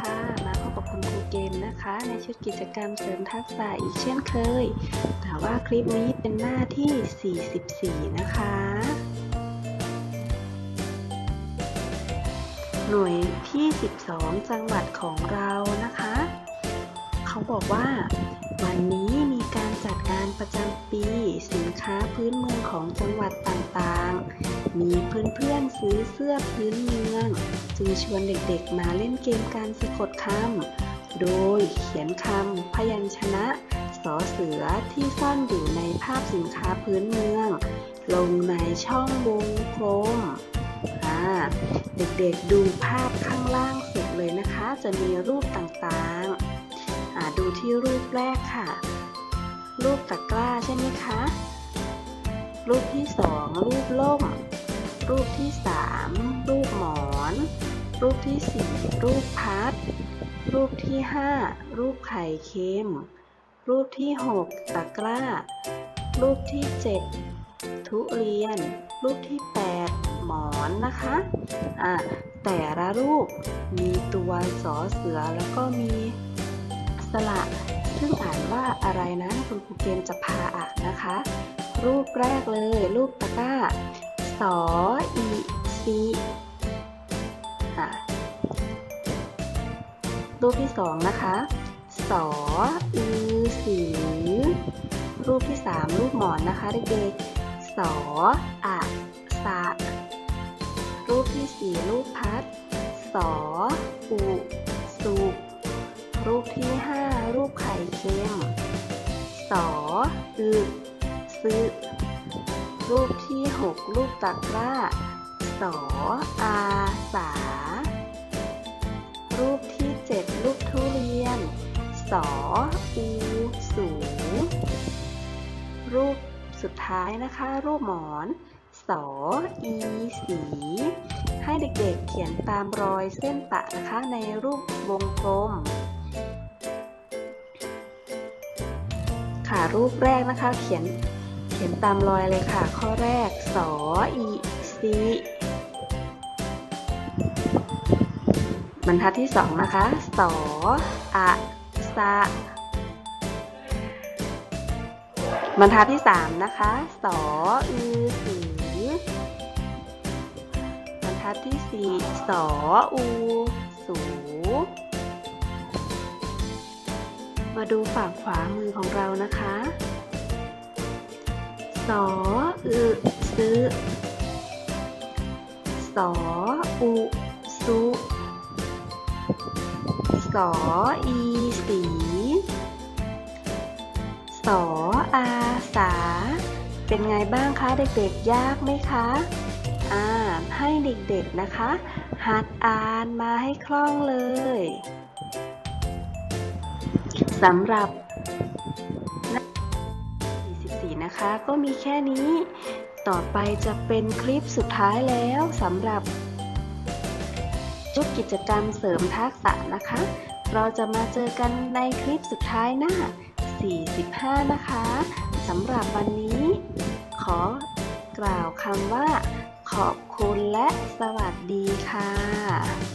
ค่ะ มาพบกับคุณครูเกมนะคะ ในชุดกิจกรรมเสริมทักษะอีกเช่นเคย แต่ว่าคลิปนี้เป็นหน้าที่ 44 นะคะ หน่วยที่ 12 จังหวัดของเรานะคะ เขาบอกว่า วันนี้มีการ จัดงานประจำปี สินค้าพื้นเมืองของจังหวัดต่างๆ มีเพื่อนๆซื้อเสื้อพื้นเมือง จึงชวนเด็กๆมาเล่นเกมการสะกดคำ โดยเขียนคำพยัญชนะสอเสือที่ซ่อนอยู่ในภาพสินค้าพื้นเมือง ลงในช่องวงกลมเด็กๆดูภาพข้างล่างสุดเลยนะคะ จะมีรูปต่างๆดูที่รูปแรกค่ะ รูปตะกร้าใช่ไหมคะ รูปที่สองรูปล่ม รูปที่สามรูปหมอน รูปที่สี่รูปพัด รูปที่ห้ารูปไข่เค็ม รูปที่หกตะกร้า รูปที่เจ็ดทุเรียน รูปที่แปดหมอนนะคะอ่าแต่ละรูปมีตัวสอเสือแล้วก็มีสระ ซึ่งอ่านว่าอะไรนะคุณครูเกมจะพาอ่านนะคะ รูปแรกเลย รูปตะกร้าสออีซีรูปที่สองนะคะสออือสือรูปที่สามรูปหมอนนะคะเด็กๆสออะสะรูปที่สี่รูปพัดสออุสุรูปที่ห้ารูปไข่เค็ม สออึซึรูปที่หกรูปตะกร้า สออาสา รูปที่เจ็ดรูปทุเรียน สออูสูรูปสุดท้ายนะคะ รูปหมอน สออีสี ให้เด็กๆเขียนตามรอยเส้นปะนะคะในรูปวงกลม ค่ะ รูปแรกนะคะ เขียนเขียนตามรอยเลยค่ะ ข้อแรกสออีซีบรรทัดที่สองนะคะสออะสะบรรทัดที่สามนะคะสออือสือบรรทัดที่สี่สออู สู มาดูฝั่งขวามือของเรานะคะ สออึซื้อสออุสุสออีสีสออาสา เป็นไงบ้างคะเด็กๆ ยากไหมคะ อ่า ให้เด็กๆนะคะ หัดอ่านมาให้คล่องเลย สำหรับหน้า44 นะคะ ก็มีแค่นี้ ต่อไปจะเป็นคลิปสุดท้ายแล้วสำหรับชุดกิจกรรมเสริมทักษะนะคะ เราจะมาเจอกันในคลิปสุดท้ายหน้า 45 นะคะสำหรับวันนี้ ขอกล่าวคำว่า ขอบคุณและสวัสดีค่ะ